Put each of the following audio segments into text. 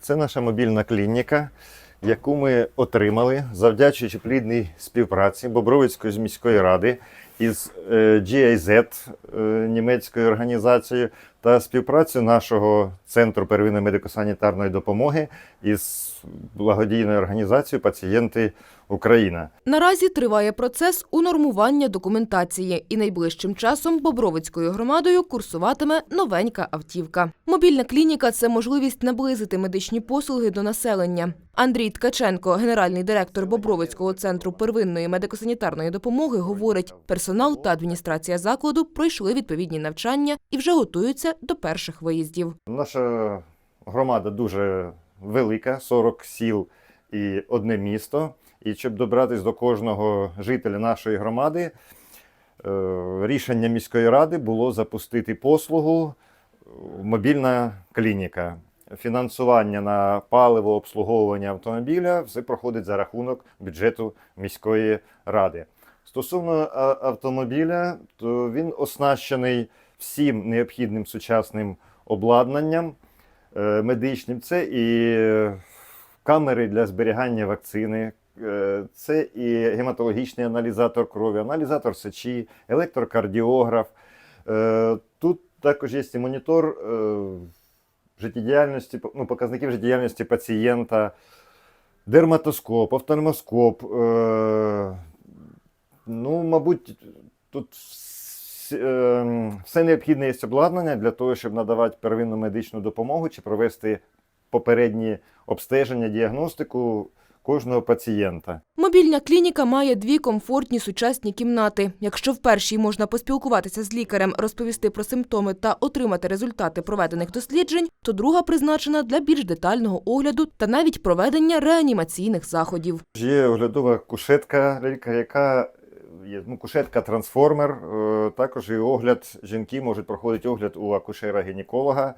Це наша мобільна клініка, яку ми отримали, завдячуючи плідній співпраці Бобровицької міської ради із е, GIZ, е, німецькою організацією, та співпрацю нашого центру первинної медико-санітарної допомоги із благодійною організацією Пацієнти Україна. Наразі триває процес унормування документації, і найближчим часом Бобровицькою громадою курсуватиме новенька автівка. Мобільна клініка це можливість наблизити медичні послуги до населення. Андрій Ткаченко, генеральний директор Бобровицького центру первинної медико-санітарної допомоги, говорить: персонал та адміністрація закладу пройшли відповідні навчання і вже готуються до перших виїздів. Наша громада дуже велика, 40 сіл і одне місто. І щоб добратися до кожного жителя нашої громади, е, рішення міської ради було запустити послугу е, мобільна клініка. Фінансування на паливо, обслуговування автомобіля все проходить за рахунок бюджету міської ради. Стосовно автомобіля, то він оснащений всім необхідним сучасним обладнанням е, медичним. Це і камери для зберігання вакцини, е, це і гематологічний аналізатор крові, аналізатор сечі, електрокардіограф. Е, Тут також є і монітор життєдіяльності, ну, показників життєдіяльності пацієнта, дерматоскоп, офтальмоскоп. Ну, мабуть, тут все необхідне є обладнання для того, щоб надавати первинну медичну допомогу чи провести попередні обстеження, діагностику кожного пацієнта. Мобільна клініка має дві комфортні сучасні кімнати. Якщо в першій можна поспілкуватися з лікарем, розповісти про симптоми та отримати результати проведених досліджень, то друга призначена для більш детального огляду та навіть проведення реанімаційних заходів. Є оглядова кушетка яка є ну, кушетка-трансформер. е, Також і огляд жінки можуть проходити огляд у акушера-гінеколога.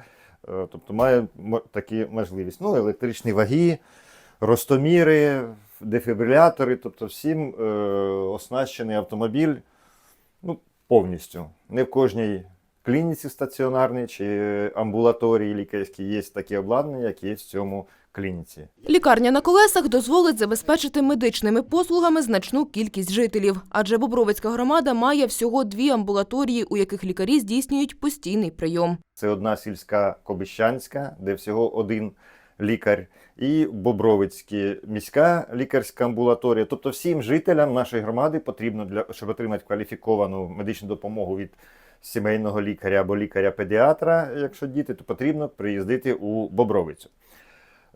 е, Тобто має такі можливість. Ну, електричні ваги, ростоміри, дефібрилятори, тобто всім е, оснащений автомобіль ну, повністю. Не в кожній клініці стаціонарній чи амбулаторії лікарській є такі обладнання, які є в цьому клініці. Лікарня на колесах дозволить забезпечити медичними послугами значну кількість жителів, адже Бобровицька громада має всього дві амбулаторії, у яких лікарі здійснюють постійний прийом. Це одна сільська Кобищанська, де всього один лікар, і Бобровицька міська лікарська амбулаторія. Тобто всім жителям нашої громади потрібно для щоб отримати кваліфіковану медичну допомогу від сімейного лікаря або лікаря-педіатра, якщо діти, то потрібно приїздити у Бобровицю.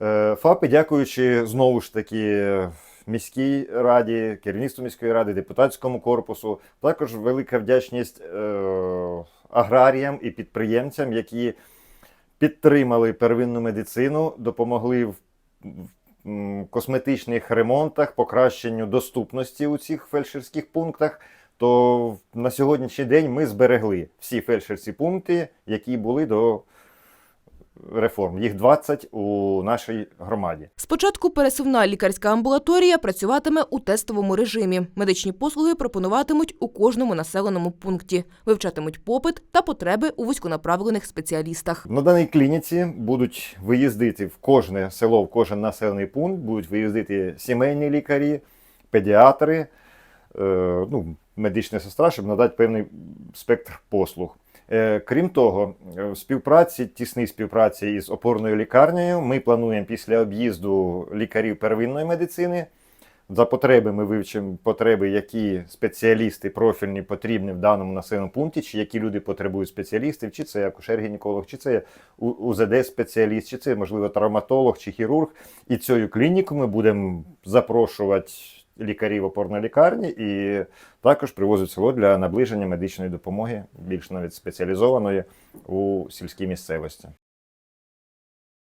Е, ФАПи, дякуючи знову ж таки міській раді, керівництву міської ради, депутатському корпусу, також велика вдячність е, аграріям і підприємцям, які підтримали первинну медицину, допомогли в, в косметичних ремонтах, покращенню доступності у цих фельдшерських пунктах. То на сьогоднішній день ми зберегли всі фельдшерські пункти, які були до реформ. Їх 20 у нашій громаді. Спочатку пересувна лікарська амбулаторія працюватиме у тестовому режимі. Медичні послуги пропонуватимуть у кожному населеному пункті, вивчатимуть попит та потреби у вузьконаправлених спеціалістах. На даній клініці будуть виїздити в кожне село, в кожен населений пункт, будуть виїздити сімейні лікарі, педіатри, е, ну, медична сестра, щоб надати певний спектр послуг. Е, Крім того, е, в співпраці, тісній співпраці із опорною лікарнею, ми плануємо після об'їзду лікарів первинної медицини. За потреби ми вивчимо потреби, які спеціалісти профільні потрібні в даному населеному пункті, чи які люди потребують спеціалістів, чи це акушер-гінеколог, чи це УЗД-спеціаліст, чи це, можливо, травматолог чи хірург. І цю клініку ми будемо запрошувати лікарів опорної лікарні і також привозить село для наближення медичної допомоги, більш навіть спеціалізованої у сільській місцевості.